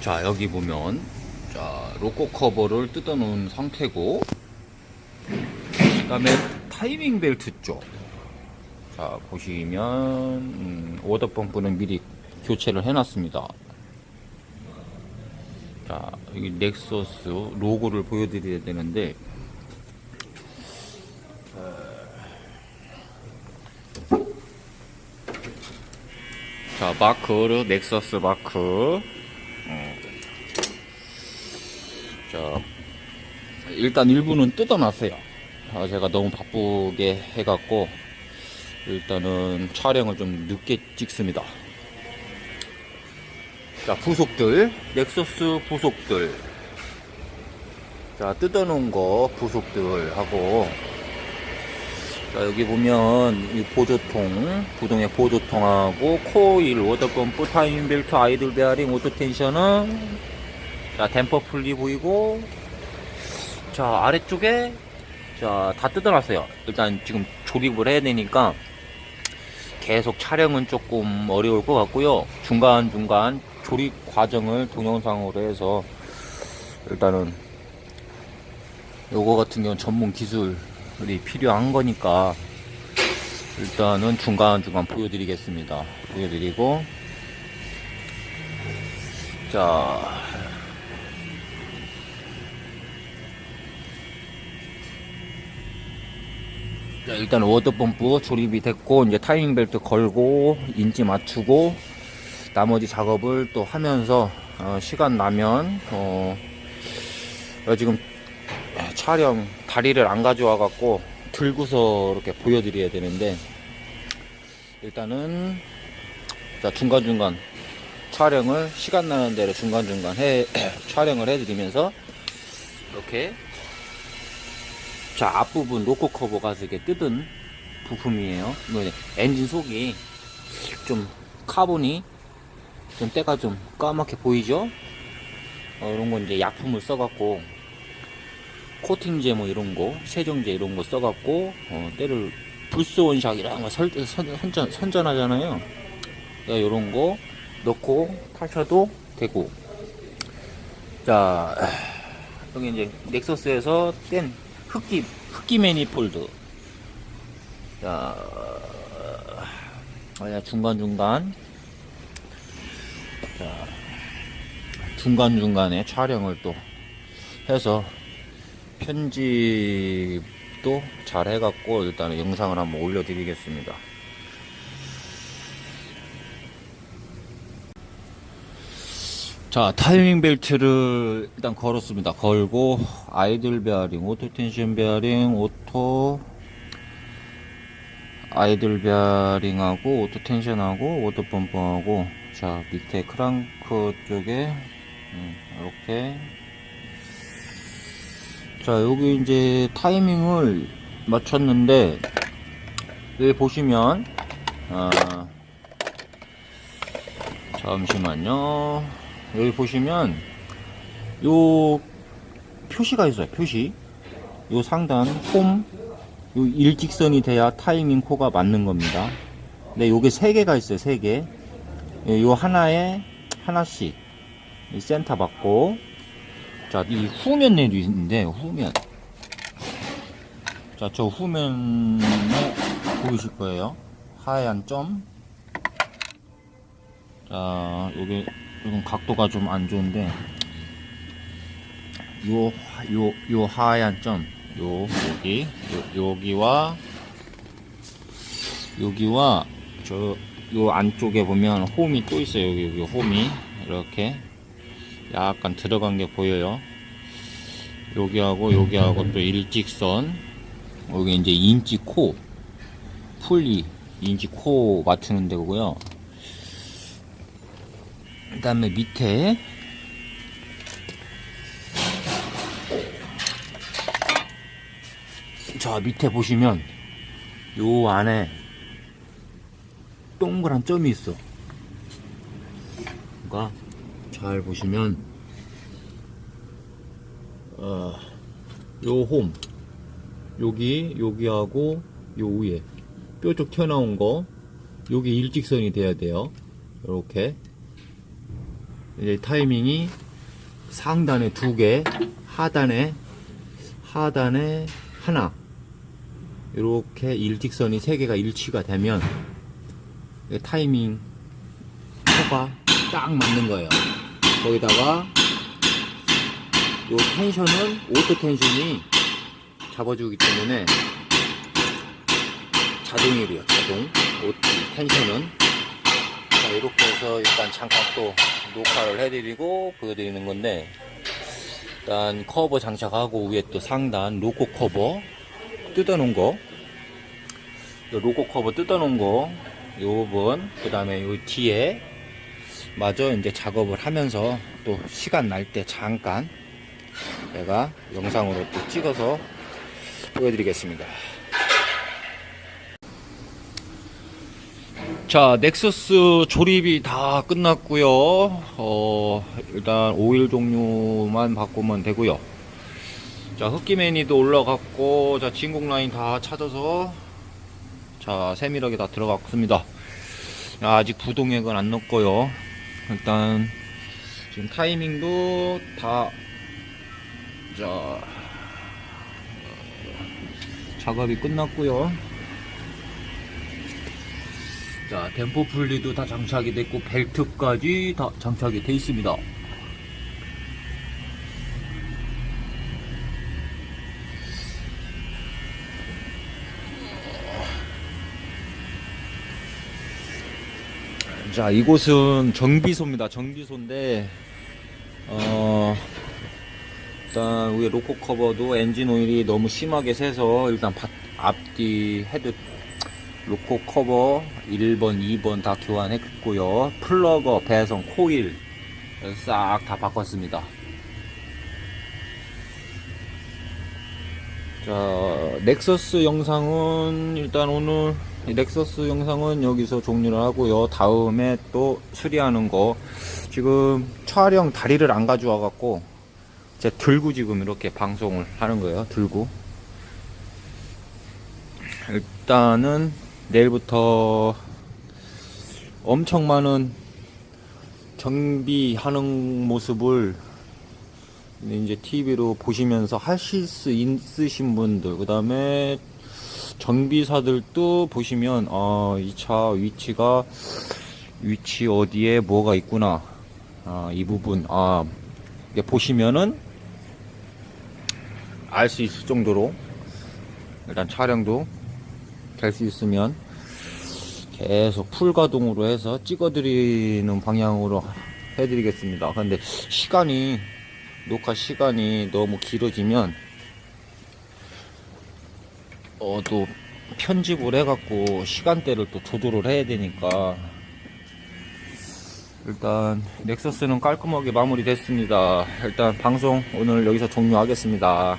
자 여기 보면 자 로코 커버를 뜯어 놓은 상태고 그 다음에 타이밍 벨트 쪽 자 보시면 음, 워터 펌프는 미리 교체를 해 놨습니다. 자 여기 넥서스 로고를 보여드려야 되는데 자 마크 넥서스 마크 어. 자 일단 일부는 뜯어놨어요. 아, 제가 너무 바쁘게 해갖고 일단은 촬영을 좀 늦게 찍습니다. 자 부속들 넥서스 부속들. 자 뜯어놓은 거 부속들 하고. 자 여기 보면 이 보조통 부동의 보조통하고 코일 워터펌프 타이밍 벨트 아이들 베어링 오토 텐션은 자 댐퍼 풀리 보이고 자 아래쪽에 자 다 뜯어놨어요. 일단 지금 조립을 해야 되니까 계속 촬영은 조금 어려울 것 같고요. 중간중간 조립 과정을 동영상으로 해서 일단은 요거 같은 경우는 전문 기술이 필요한 거니까 일단은 중간중간 보여드리겠습니다. 보여드리고 자 자, 일단 워터펌프 조립이 됐고 이제 타이밍 벨트 걸고 인지 맞추고 나머지 작업을 또 하면서 어, 시간 나면 어, 어, 지금 촬영 다리를 안 가져와 갖고 들고서 이렇게 보여드려야 되는데 일단은 자 중간중간 촬영을 시간 나는 대로 중간중간 해 촬영을 해드리면서 이렇게 자 앞부분 로코 커버 가스게 뜯은 부품이에요. 엔진 속이 좀 카본이 좀 때가 좀 까맣게 보이죠? 어, 이런 건 이제 약품을 써갖고 코팅제 뭐 이런 거 세정제 이런 거 써갖고 어, 때를 불스 원샥이랑 설, 선, 선전, 선전하잖아요. 이런 거 넣고 타셔도 되고. 자 여기 이제 넥서스에서 뗀 흡기 흡기 매니폴드 자 어, 중간 중간 자 중간 중간에 촬영을 또 해서 편집도 잘 해갖고 일단은 영상을 한번 올려드리겠습니다. 자 타이밍 벨트를 일단 걸었습니다. 걸고 아이들 베어링 오토 텐션 베어링 오토 아이들 베어링하고 오토 텐션하고 오토 펌프하고 자 밑에 크랑크 쪽에 음, 이렇게. 자 여기 이제 타이밍을 맞췄는데 여기 보시면 아, 잠시만요 여기 보시면 요 표시가 있어요 표시. 요 상단 홈 요 일직선이 돼야 타이밍 코가 맞는 겁니다. 근데 요게 세 개가 있어요 세 개. 요 하나에 하나씩 이 센터 받고. 자 이 후면 내도 있는데 후면. 자 저 후면에 보이실 거예요. 하얀 점. 자, 요게, 요건 각도가 좀 안 좋은데, 요, 요, 요 하얀 점, 요, 여기, 요, 여기와, 여기와, 저, 요 안쪽에 보면 홈이 또 있어요. 여기, 여기 홈이. 이렇게. 약간 들어간 게 보여요. 여기하고, 여기하고 또 일직선. 여기 이제 인치 코, 풀리, 인치 코 맞추는 데고요. 그 다음에 밑에 자 밑에 보시면 요 안에 동그란 점이 있어. 그러니까 잘 보시면 어, 요홈 여기 여기하고 요 위에 뾰족 튀어나온 거 여기 일직선이 돼야 돼요. 이렇게 이제 타이밍이 상단에 두 개, 하단에 하단에 하나. 이렇게 일직선이 세 개가 일치가 되면 타이밍 표가 딱 맞는 거예요. 거기다가 요 텐션은 오토 텐션이 잡아주기 때문에 자동이래요. 자동 오토 텐션은 자 이렇게 해서 일단 잠깐 또 녹화를 해드리고 보여드리는 건데 일단 커버 장착하고 위에 또 상단 로고 커버 뜯어놓은 거 로고 커버 뜯어놓은 거 요번 그 다음에 요 뒤에 마저 이제 작업을 하면서 또 시간 날 때 잠깐 내가 영상으로 또 찍어서 보여드리겠습니다. 자, 넥서스 조립이 다 끝났고요. 어, 일단 오일 종류만 바꾸면 되고요. 자, 흡기 매니도 올라갔고, 자, 진공 라인 다 찾아서, 자, 세밀하게 다 들어갔습니다. 아, 아직 부동액은 안 넣었고요. 일단, 지금 타이밍도 다, 자, 작업이 끝났고요. 자, 댐퍼 분리도 다 장착이 됐고, 벨트까지 다 장착이 돼 있습니다. 자, 이곳은 정비소입니다. 정비소인데, 어, 일단 위에 로코 커버도 엔진 오일이 너무 심하게 새서 일단 바- 앞뒤 헤드 로코 커버 1번, 2번 다 교환했고요. 플러거, 배선, 코일 싹 다 바꿨습니다. 자, 넥서스 영상은 일단 오늘 이 넥서스 영상은 여기서 종료를 하고요. 다음에 또 수리하는 거 지금 촬영 다리를 안 가져와 갖고 제가 들고 지금 이렇게 방송을 하는 거예요. 들고 일단은 내일부터 엄청 많은 정비하는 모습을 이제 TV로 보시면서 하실 수 있으신 분들, 그 다음에 정비사들도 보시면, 아, 이 차 위치가, 위치 어디에 뭐가 있구나. 아, 이 부분, 아, 보시면은 알 수 있을 정도로 일단 촬영도 될 수 있으면 계속 풀 가동으로 해서 찍어드리는 방향으로 해드리겠습니다. 근데 시간이 녹화 시간이 너무 길어지면 어 또 편집을 해갖고 시간대를 또 조절을 해야 되니까 일단 넥서스는 깔끔하게 마무리 됐습니다. 일단 방송 오늘 여기서 종료하겠습니다.